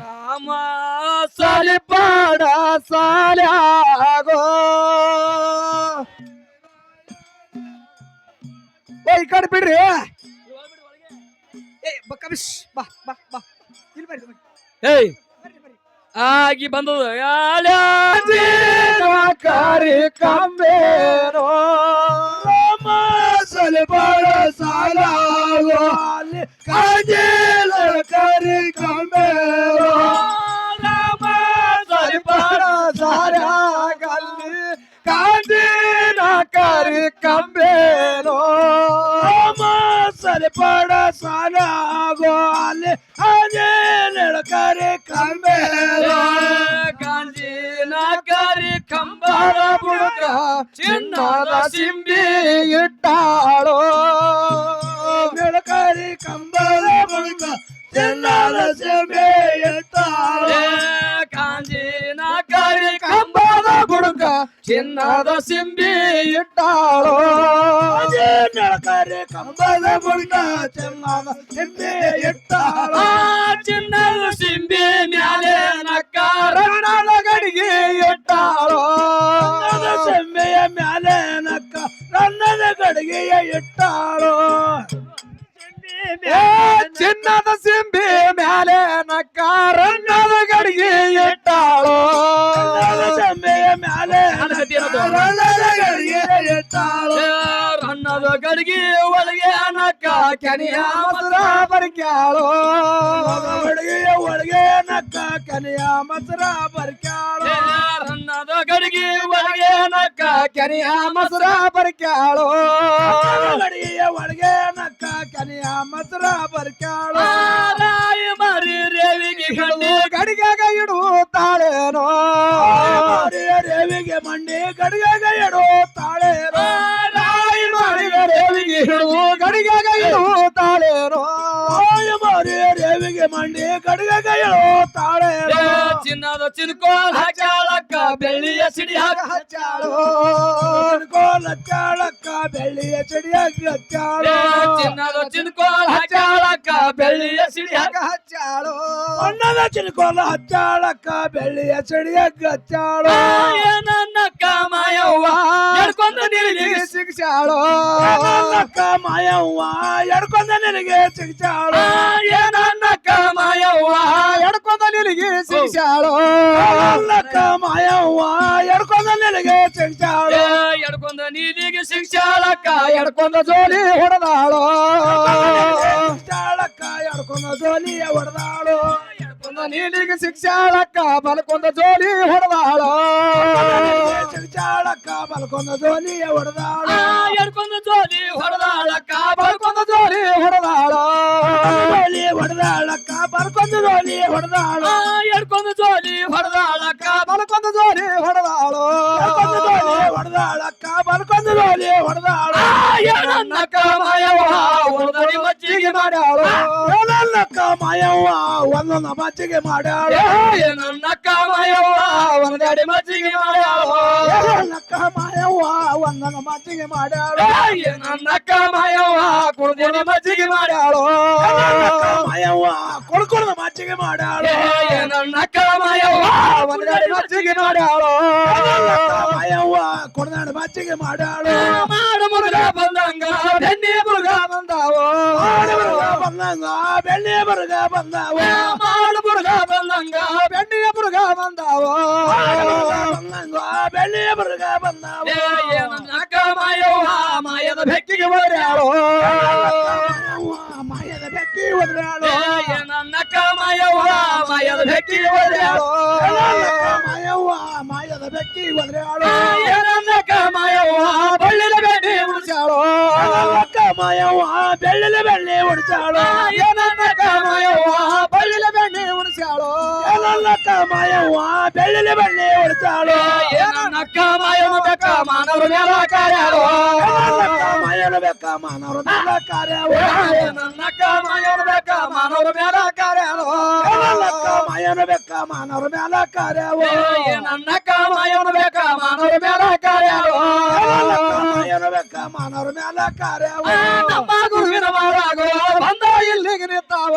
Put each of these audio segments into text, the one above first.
ರಾಮ ಸಲಿಪಾಡ ಸಾಲ್ಯಾಗೋ ಏ ಈ ಕಡೆ ಬಿಡ್ರಿ. ಏ ಬಕ್ಕ ಬಾ ಬಾ ಬಾ. ಇಲ್ಲಿ ಬರ್ರಿ. ಏಯ್. ಆಗಿ ಬಂದದ ಕಾರಿ ಕಂಬೇರೋ Rama ಸಲಿಪಾಡ ಸಾಲಾಗೋ Sari Kamero Rama Sari Para Sara Galli Kandi Nakari Kamero Rama Sari Para Sara Galli Ani Nakari Kamero Kandi Nakari Kambara Buka Chinnada Simbi చిన్నద సింబి ఇట్టాలో. చిన్నదు సింబి మేలే నక్క నక్కరణాల గడిగి ఇట్టాడో సింబి మేలే నక్క రన్నద గడిగి ఇట్టాడో చిన్నద సింబి మేలే నక్క రన్నద గడిగి ఇట్టాడో సింబి ಗಡಿಗೆಯ ಇಟ್ಟಾಳೋ ಏ ಚಿನ್ನದ ಸಿಂಬಿ ಮ್ಯಾಲೆ ನಕ್ಕ ರನ್ನದ ಗಡಿಗೆ ಇಟ್ಟಾಳೋ ಸೆಂಬೆಯ ಮ್ಯಾಲೆ ರನ್ನದ ಗಡಿಗೆ ಇಟ್ಟಾಳೋ ರನ್ನದ ಗಡಿಗೆ ಒಳಗೆ ನಕ್ಕ ಕೆನೆಯ ಮಸರ ಬರ್ಕ್ಯಾಳೋ ಗಡಿಗೆಯ ಒಳಗೆ ನಕ್ಕ ಕೆನೆಯ ಮಸರ ಬರ್ಕ್ಯಾಳೋ ರನ್ನದ ಗಡಿಗೆ ಒಳಗೆ ನಕ್ಕ ಕೆನೆಯ ಮಸರ ಬರ್ಕ್ಯಾಳೋ ಗಡಿಗೆಯ ಒಳಗೆ ನಕ್ಕ ಕೆನೆಯ ಮಸರ ಬರ್ಕ್ಯಾಳೋ ರಾಯಿ ಮರಿ ರೇವಿಗೆ ಗಂಡಿ ಗಡಿಗೆಗ ರೇವಿಗೆ ಮಂಡಿ ಗಯೆಡೋ ತಾಳೆರೋ. ನಾಯಿ ಮಾಡಿದ ರೇವಿಗೆ ಹಿಡು ಗಡಿಗೆಗ ತಾಳೆ ರಾಯ ಮಾರಿ ರೇವಿಗೆ ಮಂಡಿ ಗಡಿಗೆಗ ತಾಳೆ ಚಿನ್ನದ ಚಿನ್ಕೋಲ್ ಹಚ್ಚಾಳಕ್ಕ ಬೆಳ್ಳಿಯ ಸಿಡಿ ಹಚ್ಚಾಳೋ ಕೋಲ ಬೆಳ್ಳಿಯ ಬೆಳ್ಳಿಯ ಸಿಡಿ ಹಚ್ಚಾಳೋ ಚಿನ್ನದ ಚಿನ್ಕೋಲ್ ಹಚ್ಚಾಳಕ್ಕ ಬೆಳ್ಳಿಯ ಸಿಡಿ ಹಚ್ಚಾಳೋ ಬಣ್ಣದ ಚಿನ್ಕೋಲ ಹಚ್ಚಾಳಕ್ಕ ಬೆಳ್ಳಿಯ ಸಿಡಿ ಹಚ್ಚಾಳೋ ನನ್ನ ನಿನಗೆ ಶಿಕ್ಷಾಳೋ ನಕ್ಕ ಮಾಯವ್ವ ಎಡ್ಕೊಂಡ ನಿನಗೆ ಶಿಕ್ಷಾಳೋ ಏನಕ್ಕ ಮಾಯವ್ವ ಎಡ್ಕೊಂಡ ನಿನಗೆ ಶಿಕ್ಷಾಳೋ ನಕ್ಕ ಮಾಯವ್ವ ಎಡ್ಕೊಂಡ ನಿನಗೆ ಶಿಕ್ಷಾಳೋ ಎಡ್ಕೊಂಡ ನೀಲಿಗೆ ಶಿಕ್ಷಾಳಕ್ಕ ಎಡ್ಕೊಂಡ ಜೋಲಿ ಹೊಡೆದಾಳೋ. ಚಾಳಕ್ಕ ಎಡ್ಕೊಂಡ ಜೋಲಿ ಹೊಡೆದಾಳೋ. నీకు శిక్షాలక్క పలకొంద జోలి హొడదాడు శిక్షాలక్క పలకొంద జోలి హొడదాడు ఎడుకొంద జోలి హొడదాడక్క పలకొంద జోలి హొడదాడు జోలి హొడదాడక్క పలకొంద జోలి హొడదాడు ఎడుకొంద జోలి హొడదాడక్క ಜೋಲಿ ಹೊಡೆದಾಳೋ ನನ್ನ ಕಾಮಯವ್ವ ಹೊಡೆದಡಿ ಮಜ್ಜಿಗೆ ಮಾಡ್ಯಾಳು. ನಕ್ಕ ಮಾಯವ್ವ ಒಂದೊಂದು ಮಚ್ಚಿಗೆ ಮಾಡ್ಯಾಳು. ನನ್ನ ಕಾಮಯವ್ವ ಒಂದಡಿ ಮಜ್ಜಿಗೆ ಮಾಡ್ಯಾಳು. ನಕ್ಕ ಮಾಯವ್ವ ಒಂದೊಂದು ಮಚ್ಚಿಗೆ ಮಾಡ್ಯಾಳು ನನ್ನ ಕಾಮಯವ್ವ ಕುಡ್ದಿನಿ ಮಜ್ಜಿಗೆ ಮಾಡ್ಯಾಳು ಮಾಯವ್ವ ಕೊಡ್ಕೊಡ್ದ ಮಚ್ಚಿಗೆ ಮಾಡ್ಯಾಳು ನನ್ನ ಕಾಮಯವ್ವ ಒಂದೆರಡು ಮಚ್ಚಿಗೆ ಮಾಡ್ಯಾಳು ಮಾಯವ್ವ ಕೊಡ್ದಾಡ ಮಚ್ಚಿಗೆ ಮಾಡ್ಯಾಳು ಮಾಡ ಮುರುಗ ಬಂದಂಗ ಬೆನ್ನಿ ಮುರುಗ ಬಂದಾವು ಬಂದಂಗ ಬೆಳ್ಳಿ ಬರುಗ ಬಂದಾವು ಮಾಡ ಮುರುಗ ಬಂದಂಗ ಬೆಳ್ಳಿಯ ಬರುಗ ಬಂದಾವು ಬಂದಂಗ ಬೆಳ್ಳಿಯ ಬರುಗ ಬಂದಾವು ನನ್ನ ಕಾಮಯವ್ವ ಮಾಯದ ಬೆಕ್ಕಿಗೆ ಒದ್ರ್ಯಾಳು ಮಾಯದ ಬೆಕ್ಕಿ ಒದ್ರ್ಯಾಳು ನನ್ನ ಕಾಮಯವ್ವ ಮಾಯದ ಬೆಕ್ಕಿಗೆ ಒದ್ರ್ಯಾಳು ಮಾಯವ್ವ ಮಾಯದ ಬೆಕ್ಕಿ ಒದ್ರ್ಯಾಳು ಬೆಳ್ಳಿಲೆ ಬೆಳ್ಳಿ ಉಡ್ಸಾಳು ನನ್ನ ಕಾಮಯವ್ವ ಬಳ್ಳಿದ ಬೆಣ್ಣೆ ಉಳಿಸಾಳು ಮಾಯವ್ವ ಬೆಳ್ಳಿಲೆ ಬೆಳ್ಳಿ ಉಡ್ಸಾಳು ನನ್ನ ಕಾಮಯವ್ವ ಬೇಕ ಮಾನವರು ಮೇಲ ಕಾರ್ಯಾಳು. ಮಾಯನ ಬೆಕ್ಕ ಮಾನವರು ಮೇಲ ಕಾರ್ಯವ ನನ್ನ ಕಾಮಯವ್ವ ಬೇಕ ಮಾನವರು ಮೇಲ ಕಾರ್ಯಾಳು. ಮಾಯನ ಬೆಕ್ಕ ಮಾನವರು ಮೇಲ ಕಾರ್ಯವ ನನ್ನ ಕಾಮಯವ್ವ ಬೇಕ ಮಾನವರು ಮೇಲ ಕಾರ್ಯಾಳು ಮಾಯನ ಮಾಯನ ಬೆಕ್ಕ ಮಾನವ್ರ ಮ್ಯಾಲ ಕಾರ್ಯವ ನಮ್ಮ ಗುರುವಿನ ಮಾರಾಗೋ ಬಂದ ಇಲ್ಲಿಗೆ ನಿಂತಾವ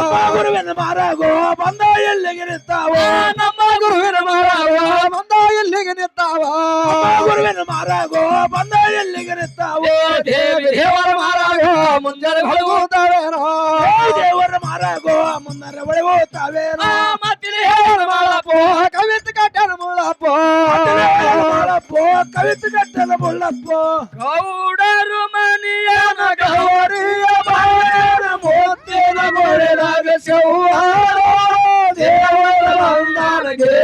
ಅಪ್ಪ ಗುರುವಿನ ಮಾರಾಗೋ ಬಂದ ಎಲ್ಲಿಗೆ ನಿಂತಾವ ನಮ್ಮ ಗುರುವಿನ ಮಾರಾಗೋ ಬಂದ ಇಲ್ಲಿಗೆ ನಿಂತಾವ ಅಪ್ಪ ಗುರುವಿನ ಮಾರಾಗೋ ಬಂದ ಎಲ್ಲಿಗೆ ನಿಂತಾವ ದೇವಿ ದೇವರ ಮಾರಾಗೋ ಮುಂಜಾನೆ ಹೊಳಗುತ್ತಾವೇನೋ ದೇವರ ಮಾರಾಗೋ ಮುನ್ನರ ಒಳಗೋತಾವೇನೋ ಮತ್ತಿನ ಹೇಳ ಮಾಡಪ್ಪೋ ಕವಿತ ಕಟ್ಟನ ಮುಳ್ಳಪ್ಪೋ ಕವಿತಗಟ್ಟಲ ಮುಳ್ಳಪ್ಪ ಗೌಡರು ಮನೆಯ ಗೌರಿಯ ಬಾಯನ ಮೂರ್ತಿಯ ಮೊಳೆದಾಗ ಸೌಹಾರ ದೇವರ ಬಂದಾನಗೆ